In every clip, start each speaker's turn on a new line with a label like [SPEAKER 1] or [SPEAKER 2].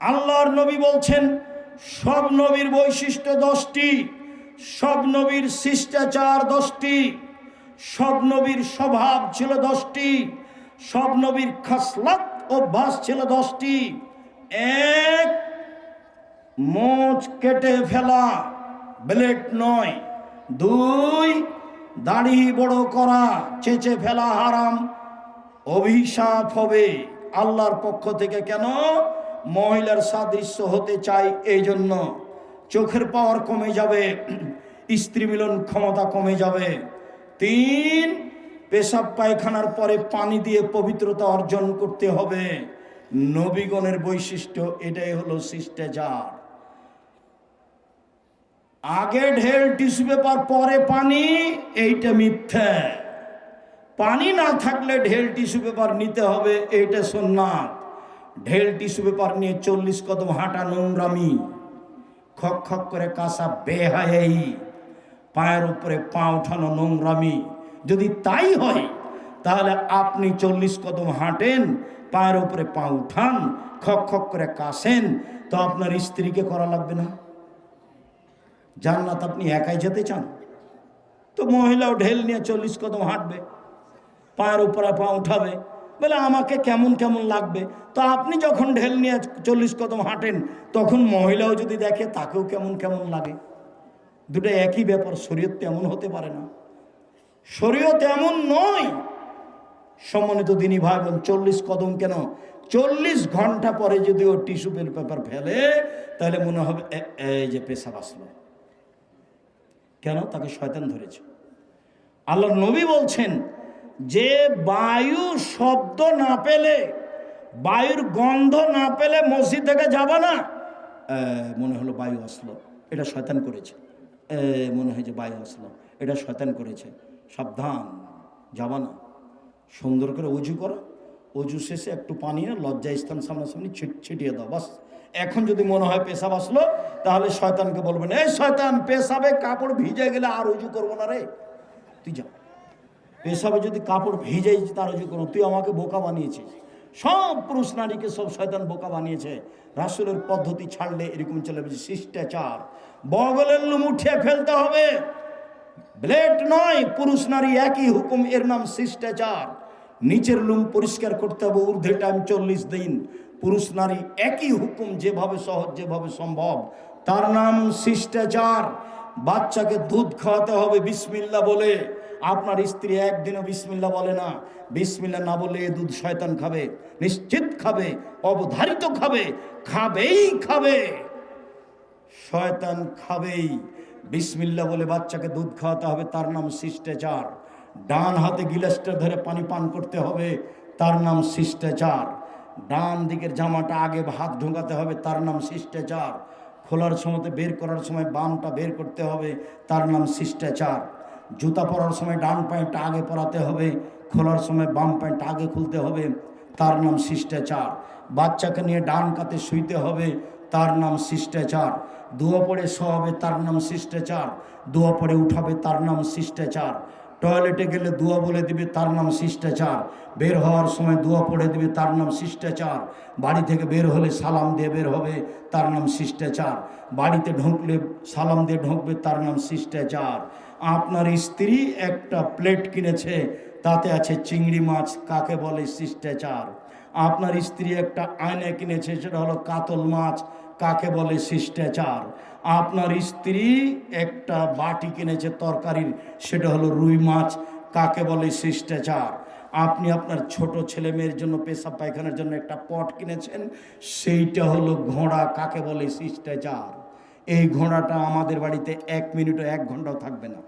[SPEAKER 1] আল্লাহর নবী বলছেন, সব নবীর বৈশিষ্ট্য দশটি, সব নবীর শিষ্টাচার দশটি, সব নবীর স্বভাব ছিল দশটি, সব নবীর খাসলাত অভ্যাস ছিল দশটি। এক মোচ কেটে ফেলা, ব্লেড নয়। দুই, দাড়ি বড় করা, চেঁচে ফেলা হারাম। অভিশাপ হবে। আল্লাহর পক্ষ থেকে কেন? মহিলার সাদৃশ্য হতে চাই এই জন্য। চোখের পাওয়ার কমে যাবে, স্ত্রী মিলন ক্ষমতা কমে যাবে। তিন, পেশাব পায়খানার পরে পানি দিয়ে পবিত্রতা অর্জন করতে হবে। নবীগণের বৈশিষ্ট্য এটাই হলো শিষ্টাচার। আগে ঢেল টিস্যু পেপার পরে পানি, এইটা মিথ্যা। পানি না থাকলে ঢেল টিস্যু পেপার নিতে হবে, এইটা সোননাথ ঢেল টিস্যু পেপার নিয়ে চল্লিশ কদম হাঁটা নোংরামি। খক খক করে কাঁসা বেহাই পায়ের উপরে পা উঠানো নোংরামি। যদি তাই হয়, তাহলে আপনি চল্লিশ কদম হাঁটেন, পায়ের উপরে পা উঠান, খক খক করে কাশেন তো আপনার স্ত্রীকে করা লাগবে না। জান্নাত আপনি একাই যেতে চান, তো মহিলাও ঢেল নিয়ে চল্লিশ কদম হাঁটবে, পায়ের উপরে পা উঠাবে। বলে, আমাকে কেমন কেমন লাগবে? তো আপনি যখন ঢেল নিয়ে চল্লিশ কদম হাঁটেন, তখন মহিলাও যদি দেখে, তাকেও কেমন কেমন লাগে। দুটো একই ব্যাপার, শরীয়ত তেমন হতে পারে না। শরীয়ত এমন নয়। সম্মানিত দিনী ভাই বোন চল্লিশ কদম কেন? চল্লিশ ঘণ্টা পরে যদি ও টিস্যু পেপার ফেলে, তাহলে মনে হবে এই যে পেশাব আসলো। কেন? তাকে শয়তান ধরেছে। আল্লাহ নবী বলছেন যে বায়ু শব্দ না পেলে, বায়ুর গন্ধ না পেলে মসজিদ থেকে যাবে না। মনে হলো বায়ু আসলো এটা শয়তান করেছে। মনে হয় যে বায়ু আসলো এটা শয়তান করেছে। সাবধান, যাবা না। সুন্দর করে উজু করো। অজু শেষে একটু পানি না লজ্জা স্থান সামনাসামনি ছিট- ছিটিয়ে দাও, বাস। এখন যদি মনে হয় পেশাব আসলো তাহলে শয়তানকে বলবেন এই শয়তান, পেশাবে কাপড় ভিজে গেলে আর উজু করব না রে। তুই যা পেশাবে যদি কাপড় ভিজে তার উজু করব তুই আমাকে বোকা বানিয়েছিস। সব পুরুষ নারীকে, সব শয়তান বোকা বানিয়েছে। রাসুলের পদ্ধতি ছাড়লে এরকম চলে শিষ্টাচার। বগলের লুম উঠিয়ে ফেলতে হবে। ব্লেড নয়, পুরুষ নারী একই হুকুম, এর নাম শিষ্টাচার। নিচের লুম পরিষ্কার করতে হবে ঊর্ধ্বে টাইম চল্লিশ দিন। পুরুষ নারী একই হুকুম যেভাবে সহজ, যেভাবে সম্ভব, তার নাম শিষ্টাচার। বাচ্চাকে দুধ খাওয়াতে হবে বিসমিল্লা বলে। আপনার স্ত্রী একদিনও বিসমিল্লা বলে না। বিসমিল্লা না বলে দুধ শয়তান খাবে, নিশ্চিত খাবে, অবধারিত খাবে, খাবেই খাবে। শয়তান খাবেই। বিসমিল্লা বলে বাচ্চাকে দুধ খাওয়াতে হবে, তার নাম শিষ্টাচার। ডান হাতে গিলাসটা ধরে পানি পান করতে হবে, তার নাম শিষ্টাচার। ডান দিকের জামাটা আগে হাত ঢোকাতে হবে, তার নাম শিষ্টাচার। খোলার সময় বের করার সময় বামটা বের করতে হবে, তার নাম শিষ্টাচার। জুতা পরার সময় ডান প্যান্টটা আগে পরাতে হবে, খোলার সময় বাম প্যান্টটা আগে খুলতে হবে, তার নাম শিষ্টাচার। বাচ্চাকে নিয়ে ডান কাতে শুইতে হবে, তার নাম শিষ্টাচার। দুয়া পড়ে শোয়াবে, তার নাম শিষ্টাচার। দুয়া পড়ে উঠাবে, তার নাম শিষ্টাচার। টয়লেটে গেলে দুয়া বলে দিবে, তার নাম শিষ্টাচার। বের হওয়ার সময় দুয়া পড়ে দিবে, তার নাম শিষ্টাচার। বাড়ি থেকে বের হলে সালাম দিয়ে বের হবে, তার নাম শিষ্টাচার। বাড়িতে ঢুকলে সালাম দিয়ে ঢুকবে, তার নাম শিষ্টাচার। আপনার স্ত্রী একটা প্লেট কিনেছে, তাতে আছে চিংড়ি মাছ, কাকে বলে শিষ্টাচার। আপনার স্ত্রী একটা আয়না কিনেছে, সেটা হলো কাতল মাছ, কাকে বলে শিষ্টাচার। আপনার স্ত্রী একটা বাটি কিনেছে তরকারির, সেটা হলো রুই মাছ, কাকে বলে শিষ্টাচার। আপনি আপনার ছোট ছেলে মেয়ের জন্য পেশাব পায়খানার জন্য একটা পট কিনেছেন, সেইটা হলো ঘোড়া, কাকে বলে শিষ্টাচার। এই ঘোড়াটা আমাদের বাড়িতে এক মিনিটও এক ঘন্টাও থাকবে না।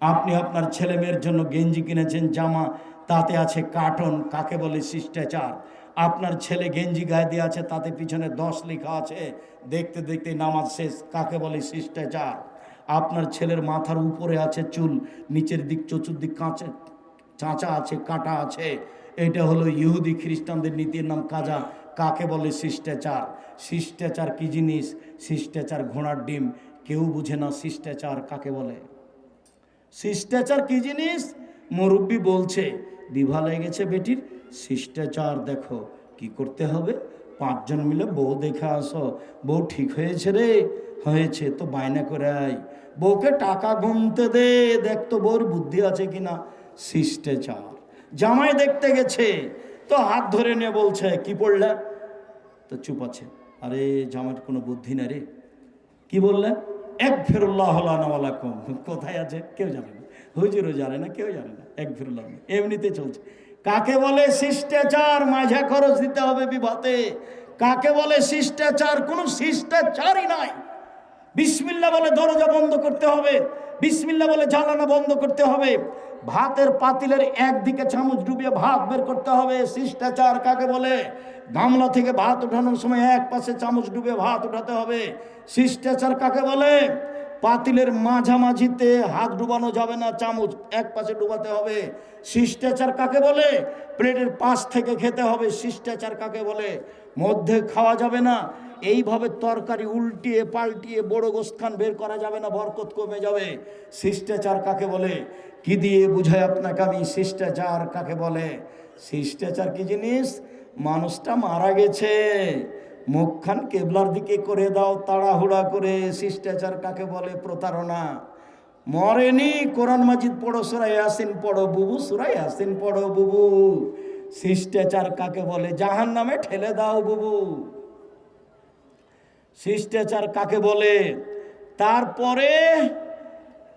[SPEAKER 1] আপনি আপনার ছেলে মেয়ের জন্য গেঞ্জি কিনেছেন, জামা, তাতে আছে কার্টন, কাকে বলে শিষ্টাচার। আপনার ছেলে গেঞ্জি গায়ে দিয়ে আছে, তাতে পিছনে দশ লেখা আছে, দেখতে দেখতে নামাজ শেষ, কাকে বলে শিষ্টাচার। আপনার ছেলের মাথার উপরে আছে চুল, নিচের দিক চতুর্দিক কাঁচে, চাঁচা আছে, কাঁটা আছে। এটা হলো ইহুদি খ্রিস্টানদের নীতির নাম কাজা, কাকে বলে শিষ্টাচার। শিষ্টাচার কি জিনিস? শিষ্টাচার ঘোড়ার ডিম। কেউ বুঝে না শিষ্টাচার কাকে বলে। শিষ্টাচার কি জিনিস? মুরব্বী বলছে বিভা লেগেছে বেটির, শিষ্টাচার দেখো, কি করতে হবে? পাঁচজন মিলে বউ দেখে আসো। বউ ঠিক হয়েছে রে? হয়েছে, তো বায়না করে আয়। বউকে টাকা গুনতে দে, দেখ তো বউর বুদ্ধি আছে কিনা। শিষ্টাচার, জামাই দেখতে গেছে। তো হাত ধরে নিয়ে বলছে, কি পড়লে? তো চুপ আছে। আরে জামাইয়ের কোনো বুদ্ধি না রে। কি বললে? এক ফেরুল্লাহ আলাকুম কোথায় আছে? কেউ জানে না। হুজুরও জানে না, কেউ জানে না। এক ফেরুল্লাহ এমনিতে চলছে। কাকে বলে শিষ্টাচার মাঝে খরচ দিতে হবে বিভাতে কাকে বলে শিষ্টাচার? কোনো শিষ্টাচারই নাই। বিসমিল্লা বলে দরজা বন্ধ করতে হবে। বিসমিল্লা বলে জ্বালানা বন্ধ করতে হবে। ভাতের পাতিলের একদিকে চামচ ডুবিয়ে ভাত বের করতে হবে, শিষ্টাচার কাকে বলে? গামলা থেকে ভাত ওঠানোর সময় এক পাশে চামচ ডুবে ভাত উঠাতে হবে, শিষ্টাচার কাকে বলে? পাতিলের মাঝামাঝিতে হাত ডুবানো যাবে না, চামচ এক পাশে ডুবাতে হবে, শিষ্টাচার কাকে বলে? প্লেটের পাশ থেকে খেতে হবে, শিষ্টাচার কাকে বলে? মধ্যে খাওয়া যাবে না। এইভাবে তরকারি উল্টিয়ে পাল্টিয়ে বড় গোস্থান বের করা যাবে না, বরকত কমে যাবে। শিষ্টাচার কাকে বলে? কি দিয়ে বুঝায় আপনাকে আমি শিষ্টাচার কাকে বলে? শিষ্টাচার কি জিনিস? মানুষটা মারা গেছে। মুখখান কেবলার দিকে করে দাও, তাড়াহুড়া করে। শিষ্টাচার কাকে বলে? প্রতারণা। মরেনি, কোরআন মাজিদ পড়ো সুরাই আসিন পড়ো, বুবু সুরাই আসিন পড়ো, বুবু। শিষ্টাচার কাকে বলে? জাহান নামে ঠেলে দাও বুবু। শিষ্টাচার কাকে বলে? তারপরে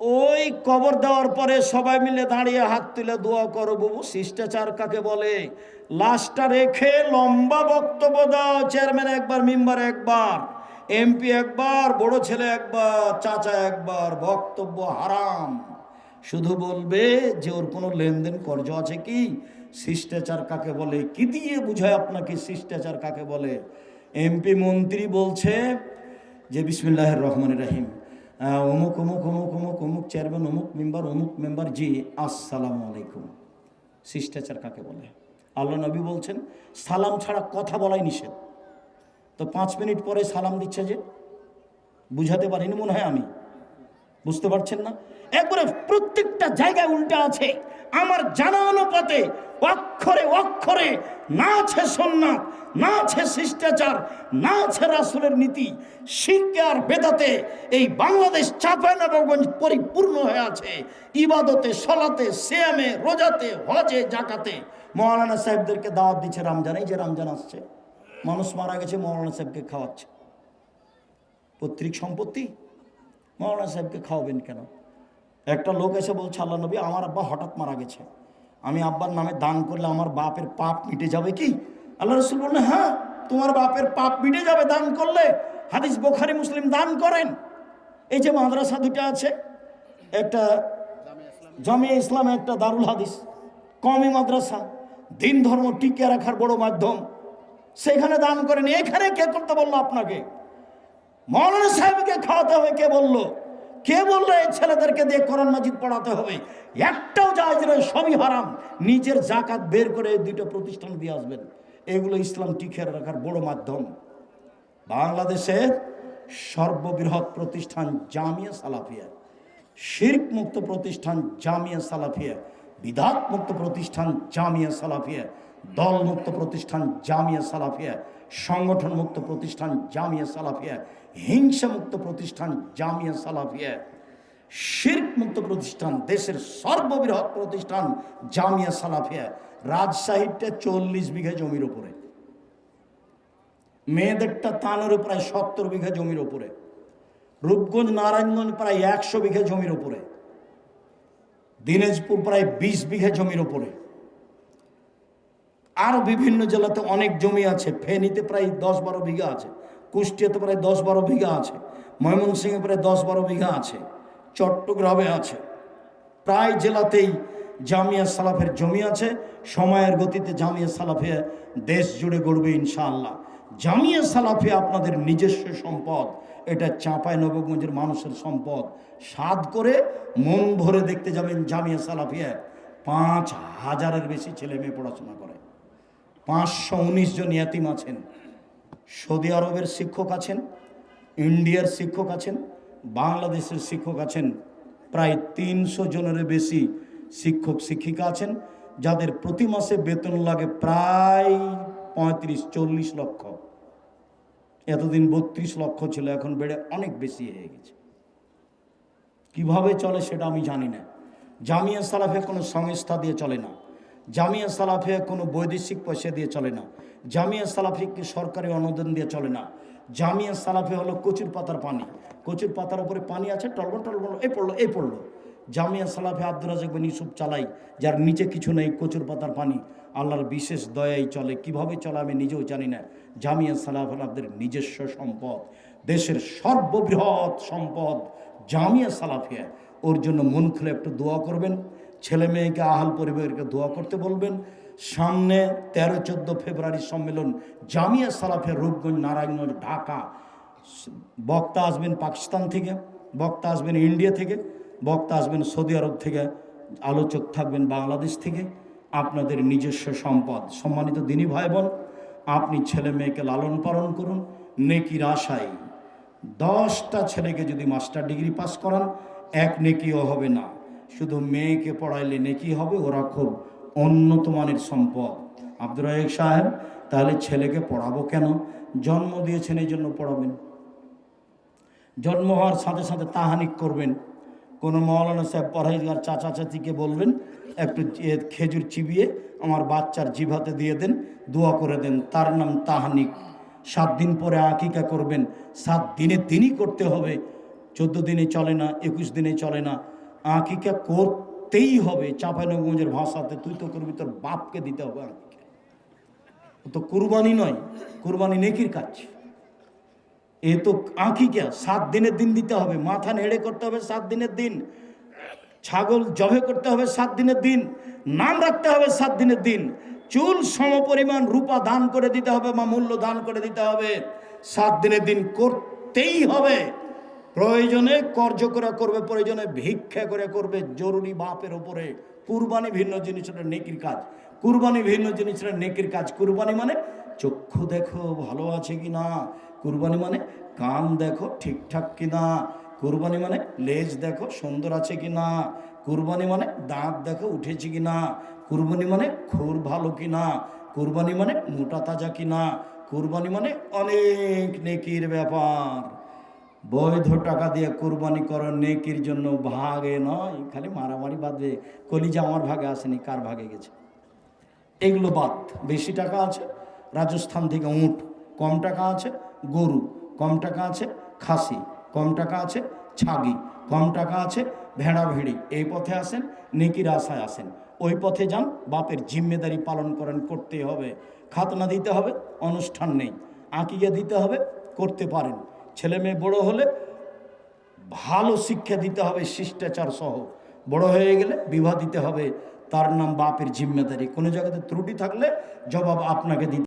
[SPEAKER 1] ওই কবর দেওয়ার পরে সবাই মিলে দাঁড়িয়ে হাত তুলে দোয়া করো বাবু। শিষ্টাচার কাকে বলে? লাশটা রেখে লম্বা বক্তব্য দাও, চেয়ারম্যান একবার, মেম্বার একবার, এমপি একবার, বড় ছেলে একবার, চাচা একবার, বক্তব্য হারাম। শুধু বলবে যে ওর কোনো লেনদেন কর্জ আছে কি? শিষ্টাচার কাকে বলে? কি দিয়ে বুঝায় আপনাকে শিষ্টাচার কাকে বলে? এমপি মন্ত্রী বলছে যে বিসমিল্লাহ রহমান রাহিম। অমুক অমুক অমুক অমুক অমুক চেয়ারম্যান, অমুক মেম্বার অমুক মেম্বার জি, আসসালামু আলাইকুম। শিষ্টাচার কাকে বলে? আল্লাহ নবী বলছেন, সালাম ছাড়া কথা বলাই নিষেধ। তো পাঁচ মিনিট পরে সালাম দিচ্ছে যে, বুঝাতে পারিনি মনে হয় আমি। বুঝতে পারছেন না? একবারে প্রত্যেকটা জায়গায় উল্টা আছে। আমার জানা অনুপাতে অক্ষরে অক্ষরে না আছে সন্ন্যাত না আছে শিষ্টাচার না আছে রাসুলের নীতি শিখকে আর বেদাতে এই বাংলাদেশ চাঁপাইনবাবগঞ্জ পরিপূর্ণ হয়ে আছে। ইবাদতে, সলাতে শ্যামে রোজাতে, হজে জাকাতে মৌলানা সাহেবদেরকে দাওয়াত দিচ্ছে রমজান। এই যে রামজান আসছে, মানুষ মারা গেছে, মৌলানা সাহেবকে খাওয়াচ্ছে। পৈতৃক সম্পত্তি? মৌলানা সাহেবকে খাওয়াবেন কেন? একটা লোক এসে বলছে, আল্লাহ নবী, আমার আব্বা হঠাৎ মারা গেছে। আমি আব্বার নামে দান করলে আমার বাপের পাপ মিটে যাবে কি? আল্লাহ রসুল বললেন হ্যাঁ তোমার বাপের পাপ মিটে যাবে দান করলে। হাদিস বোখারি, মুসলিম দান করেন। এই যে মাদ্রাসা দুটা আছে, একটা জামিয়া ইসলাম, একটা দারুল হাদিস। কমি মাদ্রাসা, দিন ধর্ম টিকিয়ে রাখার বড় মাধ্যম। সেখানে দান করেন। এখানে কে করতে বলল আপনাকে? মৌলানা সাহেবকে খাওয়াতে হবে, কে বলল? কে বলল এই ছেলেদেরকে দিয়ে কোরআন মাজিদ পড়াতে হবে? একটাও নয় সবই হারাম। নিজের জাকাত বের করে এই প্রতিষ্ঠান দিয়ে আসবেন। এগুলো ইসলাম টিকিয়ে রাখার বড় মাধ্যম। বাংলাদেশের সর্ববৃহৎ প্রতিষ্ঠান জামিয়া সালাফিয়া। শির্ক মুক্ত প্রতিষ্ঠান জামিয়া সালাফিয়া। বিধাত মুক্ত প্রতিষ্ঠান জামিয়া সালাফিয়া। দল মুক্ত প্রতিষ্ঠান জামিয়া সালাফিয়া। সংগঠন মুক্ত প্রতিষ্ঠান জামিয়া সালাফিয়া হিংসা মুক্ত প্রতিষ্ঠান জামিয়া সালাফিয়া শির্ক মুক্ত প্রতিষ্ঠান, দেশের সর্ববৃহৎ প্রতিষ্ঠান জামিয়া সালাফিয়া, রাজশাহীটা চল্লিশ বিঘা জমির ওপরে মেয়েদেরটা তানের প্রায় সত্তর বিঘা জমির ওপরে রূপগঞ্জ, নারায়ণগঞ্জ প্রায় একশো বিঘা জমির ওপরে দিনাজপুর প্রায় বিশ বিঘা জমির ওপরে আরও বিভিন্ন জেলাতে অনেক জমি আছে, ফেনীতে প্রায় দশ বারো বিঘা আছে, কুষ্টিয়াতে প্রায় দশ বারো বিঘা আছে, ময়মনসিংহে প্রায় দশ বারো বিঘা আছে, চট্টগ্রামে আছে। প্রায় জেলাতেই জামিয়া সালাফের জমি আছে, সময়ের গতিতে জামিয়া সালাফে দেশ জুড়ে গড়বে ইনশাআল্লাহ। জামিয়া সালাফে আপনাদের নিজস্ব সম্পদ, এটা চাঁপায় নবগঞ্জের মানুষের সম্পদ। স্বাদ করে মন ভরে দেখতে যাবেন জামিয়া সালাফিয়া, পাঁচ হাজারের বেশি ছেলে মেয়ে পড়াশোনা করে। পাঁচশো উনিশ জন ইয়াতিম আছেন। সৌদি আরবের শিক্ষক আছেন, ইন্ডিয়ার শিক্ষক আছেন, বাংলাদেশের শিক্ষক আছেন, প্রায় তিনশো জনের বেশি শিক্ষক শিক্ষিকা আছেন, যাদের প্রতি মাসে বেতন লাগে প্রায় পঁয়ত্রিশ, চল্লিশ লক্ষ। এতদিন বত্রিশ লক্ষ ছিল, এখন বেড়ে অনেক বেশি হয়ে গেছে। কীভাবে চলে সেটা আমি জানি না। জামিয়া সালাফে কোনো সংস্থা দিয়ে চলে না। জামিয়া সালাফে কোনো বৈদেশিক পয়সা দিয়ে চলে না। জামিয়া সালাফে কি সরকারি অনুদান দিয়ে চলে না। জামিয়া সালাফে হলো কচুর পাতার পানি। কচুর পাতার উপরে পানি আছে, টলবল টলবল, এই পড়ল এই পড়ল। জামিয়া সালাফে আব্দুর রাজাক বিন ইউসুফ চালাই, যার নিচে কিছু নেই, কচুর পাতার পানি। আল্লাহর বিশেষ দয়াই চলে। কীভাবে চলে আমি নিজেও জানি না। জামিয়া সালাফ হল নিজস্ব সম্পদ। দেশের সর্ববৃহৎ সম্পদ জামিয়া সালাফিয়া। ওর জন্য মন খুলে একটু দোয়া করবেন। ছেলে মেয়েকে আহাল পরিবারকে দোয়া করতে বলবেন। সামনে তেরো, চোদ্দ ফেব্রুয়ারি সম্মেলন জামিয়া সালাফিয়া রূপগঞ্জ, নারায়ণগঞ্জ, ঢাকা। বক্তা আসবেন পাকিস্তান থেকে, বক্তা আসবেন ইন্ডিয়া থেকে, বক্তা আসবেন সৌদি আরব থেকে, আলোচক থাকবেন বাংলাদেশ থেকে। আপনাদের নিজস্ব সম্পদ। সম্মানিত দিনী ভাই বোন আপনি ছেলে মেয়েকে লালন পালন করুন, নেকির আশায়। দশটা ছেলেকে যদি মাস্টার ডিগ্রি পাস করান, এক নেকিও হবে না। শুধু মেয়েকে পড়াইলে নেকি হবে? ওরা খুব উন্নত মানের সম্পদ। আব্দুর রাহেক সাহেব, তাহলে ছেলেকে পড়াবো কেন? জন্ম দিয়েছেন এই জন্য পড়াবেন। জন্ম হওয়ার সাথে সাথে তাহানিক করবেন। কোনো মৌলানা সাহেব পড়াইগার চাচা চাচিকে বলবেন, একটু খেজুর চিবিয়ে আমার বাচ্চার জিভাতে দিয়ে দেন, দোয়া করে দেন, তার নাম তাহানিক। সাত দিন পরে আকিকা করবেন। সাত দিনে দিনই করতে হবে। চোদ্দ দিনে চলে না, একুশ দিনে চলে না। আকিকা করতেই হবে চাঁপাইনগঞ্জের ভাষাতে। তুই তো করবি, তোর বাপকে দিতে হবে আকিকা। তো কুরবানি নয়, কুরবানি নেকির কাজ। এ তো আঁকিকা সাত দিনের দিন দিতে হবে, মাথা নেড়ে করতে হবে সাত দিনের দিন, ছাগল জবে করতে হবে সাত দিনের দিন, নাম রাখতে হবে সাত দিনের দিন, চুল সম পরিমাণ রূপা দান করে দিতে হবে বা মূল্য দান করে দিতে হবে। সাত দিনের দিন করতেই হবে। প্রয়োজনে কর্য করে করবে, প্রয়োজনে ভিক্ষা করে করবে, জরুরি বাপের ওপরে কুরবানি ভিন্ন জিনিস ওটা নেকির কাজ। কুরবানি ভিন্ন জিনিস ওটা নেকির কাজ। কুরবানি মানে চক্ষু দেখো, ভালো আছে কি না? কুরবানি মানে কান দেখো, ঠিকঠাক কি না? কুরবানি মানে লেজ দেখো, সুন্দর আছে কি না? কুরবানি মানে দাঁত দেখো, উঠেছে কি না? কুরবানি মানে খুর ভালো কি না? কুরবানি মানে মোটা তাজা কি না? কুরবানি মানে অনেক নেকির ব্যাপার। বৈধ টাকা দিয়ে কুরবানি করো, নেকির জন্য ভাগে নয়, খালি মারামারি বাদবে কলিজা আমার ভাগে আসেনি, কার ভাগে গেছে? এগুলো বাদ। বেশি টাকা আছে, রাজস্থান থেকে উঁট, কম টাকা আছে, গরু, কম টাকা আছে, খাসি, কম টাকা আছে, ছাগি, কম টাকা আছে ভেড়া ভেড়ি এই পথে আসেন, নেকির আশায় আসেন। ওই পথে যান, বাপের জিম্মেদারি পালন করেন, করতে হবে। খাতনা দিতে হবে, অনুষ্ঠান নেই। আঁকিয়ে দিতে হবে, করতে পারেন। ছেলে মেয়ে বড় হলে ভালো শিক্ষা দিতে হবে, শিষ্টাচার সহ। বড় হয়ে গেলে বিবাহ দিতে হবে, তার নাম বাপের জিম্মেদারি। কোনো জায়গাতে ত্রুটি থাকলে জবাব আপনাকে দিতে